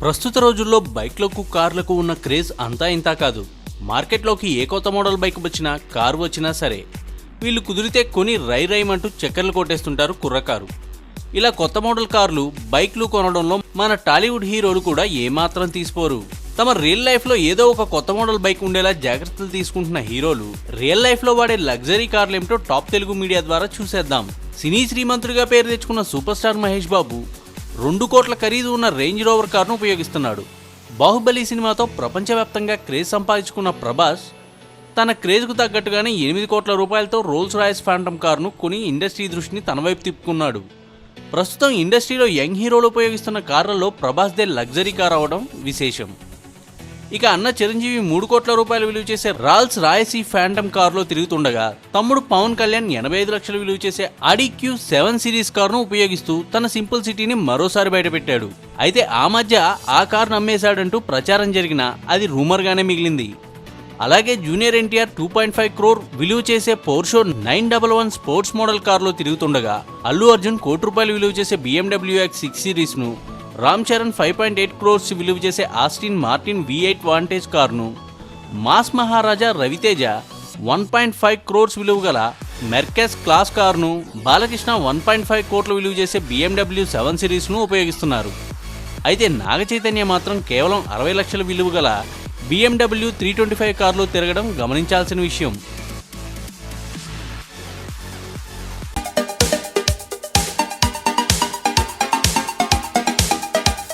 ప్రస్తుత రోజుల్లో బైక్లకు కార్లకు ఉన్న క్రేజ్ అంతా ఇంతా కాదు. మార్కెట్లోకి ఏ కొత్త మోడల్ బైక్ వచ్చినా కారు వచ్చినా సరే వీళ్ళు కుదిరితే కొని రై రైమంటూ చక్కర్లు కొట్టేస్తుంటారు కుర్రకారు. ఇలా కొత్త మోడల్ కార్లు బైక్లు కొనడంలో మన టాలీవుడ్ హీరోలు కూడా ఏమాత్రం తీసిపోరు. తమ రియల్ లైఫ్లో ఏదో ఒక కొత్త మోడల్ బైక్ ఉండేలా జాగ్రత్తలు తీసుకుంటున్న హీరోలు రియల్ లైఫ్లో వాడే లగ్జరీ కార్లు ఏమిటో టాప్ తెలుగు మీడియా ద్వారా చూసేద్దాం. సినీ శ్రీమంతుడిగా పేరు తెచ్చుకున్న సూపర్ స్టార్ మహేష్ బాబు రెండు కోట్ల ఖరీదు ఉన్న రేంజ్ రోవర్ కారును ఉపయోగిస్తున్నాడు. బాహుబలి సినిమాతో ప్రపంచవ్యాప్తంగా క్రేజ్ సంపాదించుకున్న ప్రభాస్ తన క్రేజ్కు తగ్గట్టుగానే ఎనిమిది కోట్ల రూపాయలతో రోల్స్ రాయస్ ఫ్యాంటమ్ కార్ను కొని ఇండస్ట్రీ దృష్టిని తన వైపు తిప్పుకున్నాడు. ప్రస్తుతం ఇండస్ట్రీలో యంగ్ హీరోలు ఉపయోగిస్తున్న కార్లలో ప్రభాస్దే లగ్జరీ కార్ అవడం విశేషం. ఇక అన్న చిరంజీవి మూడు కోట్ల రూపాయలు విలువ చేసే రాల్స్ రాయసీ ఫ్యాంటమ్ కారులో తిరుగుతుండగా తమ్ముడు పవన్ కళ్యాణ్ ఎనభై ఐదు లక్షలు విలువ చేసే అడిక్యూ సెవెన్ సిరీస్ కారును ఉపయోగిస్తూ తన సింపుల్ సిటీని మరోసారి బయటపెట్టాడు. అయితే ఆ మధ్య ఆ కారును అమ్మేశాడంటూ ప్రచారం జరిగినా అది రూమర్గానే మిగిలింది. అలాగే junior NTR two point five crore విలువ చేసే Porsche nine double one sports model కారులో తిరుగుతుండగా అల్లు అర్జున్ కోటి రూపాయలు విలువ చేసే బీఎండబ్ల్యూ ఎక్స్ సిక్స్ సిరీస్ను Ram Charan five point eight crores విలువ చేసే Aston Martin V eight Vantage కారును. Mass Maharaja Ravi Teja one point five crores విలువ గల మెర్కెస్ క్లాస్ కారును బాలకృష్ణ వన్ పాయింట్ ఫైవ్ కోట్ల విలువ చేసే బిఎండబ్ల్యూ సెవెన్ సిరీస్ను ఉపయోగిస్తున్నారు. అయితే నాగ చైతన్య మాత్రం కేవలం అరవై లక్షల విలువ గల BMW త్రీ ట్వంటీ ఫైవ్ కారులో తిరగడం గమనించాల్సిన విషయం.